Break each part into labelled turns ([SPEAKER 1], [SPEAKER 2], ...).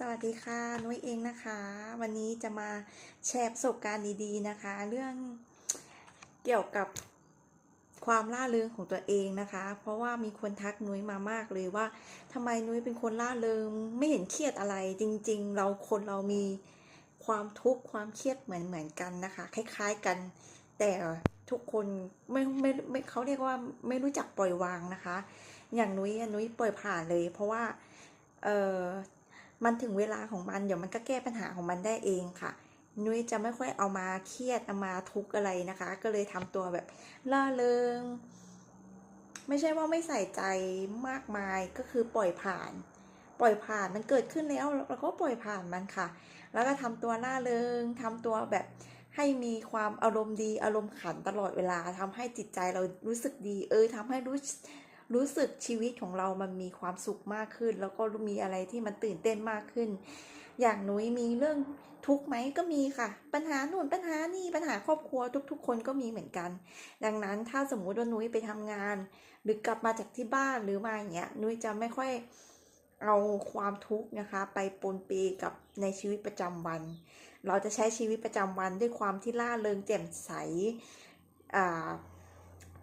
[SPEAKER 1] สวัสดีค่ะ นุ้ยเองนะคะ วันนี้จะมาแชร์ประสบการณ์ดีๆนะคะ เรื่องเกี่ยวกับความล่าเริงของตัวเองนะคะ เพราะว่ามีคนทักนุ้ยมามากเลยว่าทำไมนุ้ยเป็นคนล่าเริงไม่เห็นเครียดอะไร จริง ๆ เราคนเรามีความทุกข์ความเครียดเหมือนเหมือนกันนะคะ คล้าย ๆกัน แต่ทุกคนไม่ไม่ไม่เขาเรียกว่าไม่รู้จักปล่อยวางนะคะ อย่างนุ้ยนุ้ยปล่อยผ่านเลย เพราะว่าเออ มันถึงเวลาของมันเดี๋ยวมันก็แก้ปัญหาของมันได้เองค่ะ นุ้ยจะไม่ค่อยเอามาเครียดเอามาทุกอะไรนะคะ ก็เลยทำตัวแบบล่าเริง ไม่ใช่ว่าไม่ใส่ใจมากมายก็คือปล่อยผ่าน ปล่อยผ่านมันเกิดขึ้นแล้วเราก็ปล่อยผ่านมันค่ะ แล้วก็ทำตัวล่าเริงทำตัวแบบให้มีความอารมณ์ดีอารมณ์ขันตลอดเวลาทำให้จิตใจเรารู้สึกดี เออทำให้รู้ รู้สึกชีวิตของเรามันมีความสุขมากขึ้น แล้วก็มีอะไรที่มันตื่นเต้นมากขึ้น อย่างนุ้ยมีเรื่องทุกไหมก็มีค่ะ ปัญหาหนุนปัญหานี่ปัญหาครอบครัวทุก ๆ คนก็มีเหมือนกัน ดังนั้นถ้าสมมุติว่านุ้ยไปทำงาน หรือกลับมาจากที่บ้านหรือมาอย่างเงี้ยนุ้ยจะไม่ค่อยเอาความทุกข์นะคะ ไปปนเปกับในชีวิตประจำวัน เราจะใช้ชีวิตประจำวันด้วยความที่ล่าเริงแจ่มใสอ่า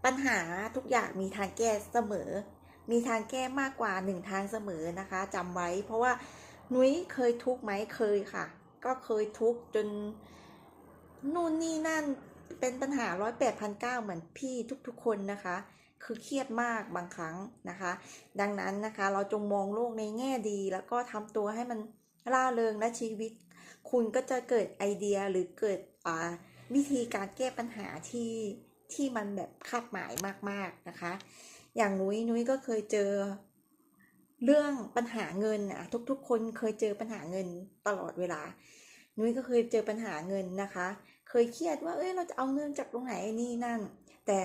[SPEAKER 1] ปัญหาทุกอย่างมีทางแก้เสมอ มีทางแก้มากกว่าหนึ่งทางเสมอนะคะจำไว้ เพราะว่านุ้ยเคยทุกข์ไหมเคยค่ะ ก็เคยทุกข์จนนู่นนี่นั่นเป็นปัญหาร้อยแปดพันเก้าเหมือนพี่ทุกๆคนนะคะ คือเครียดมากบางครั้งนะคะ ดังนั้นนะคะเราจงมองโลกในแง่ดี แล้วก็ทำตัวให้มันร่าเริงและชีวิต คุณก็จะเกิดไอเดียหรือเกิดวิธีการแก้ปัญหาที่ ที่มันแบบคาดหมายมากๆนะคะ อย่างนุ้ยนุ้ยก็เคยเจอเรื่องปัญหาเงินอะทุกๆ คนเคยเจอปัญหาเงินตลอดเวลา นุ้ยก็เคยเจอปัญหาเงินนะคะ เคยเครียดว่าเอ้ยเราจะเอาเงินจากตรงไหนนี่นั่น แต่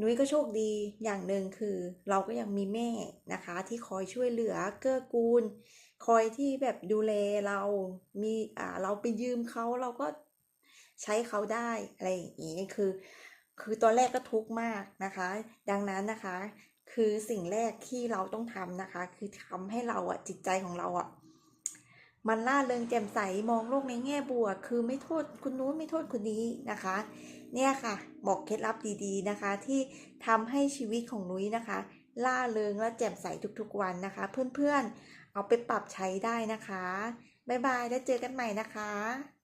[SPEAKER 1] นุ้ยก็โชคดีอย่างหนึ่งคือ เราก็ยังมีแม่นะคะ ที่คอยช่วยเหลือเกื้อกูล คอยที่แบบดูแลเรา มีอ่าเราไปยืมเขาเราก็ใช้เขาได้อะไรอย่างนี้คือ คือตอนแรกก็ทุกข์มากนะคะ ดังนั้นนะคะ คือสิ่งแรกที่เราต้องทำนะคะ คือทำให้เราอะจิตใจของเราอะมันล่าเริงแจ่มใสมองโลกในแง่บวก คือไม่โทษคุณนู้นไม่โทษคนนี้นะคะ เนี่ยค่ะ บอกเคล็ดลับดีๆนะคะ ที่ทำให้ชีวิตของนุ้ยนะคะ ล่าเริงและแจ่มใสทุกๆวันนะคะ เพื่อนๆ เอาไปปรับใช้ได้นะคะ บ๊ายบายแล้วเจอกันใหม่นะคะ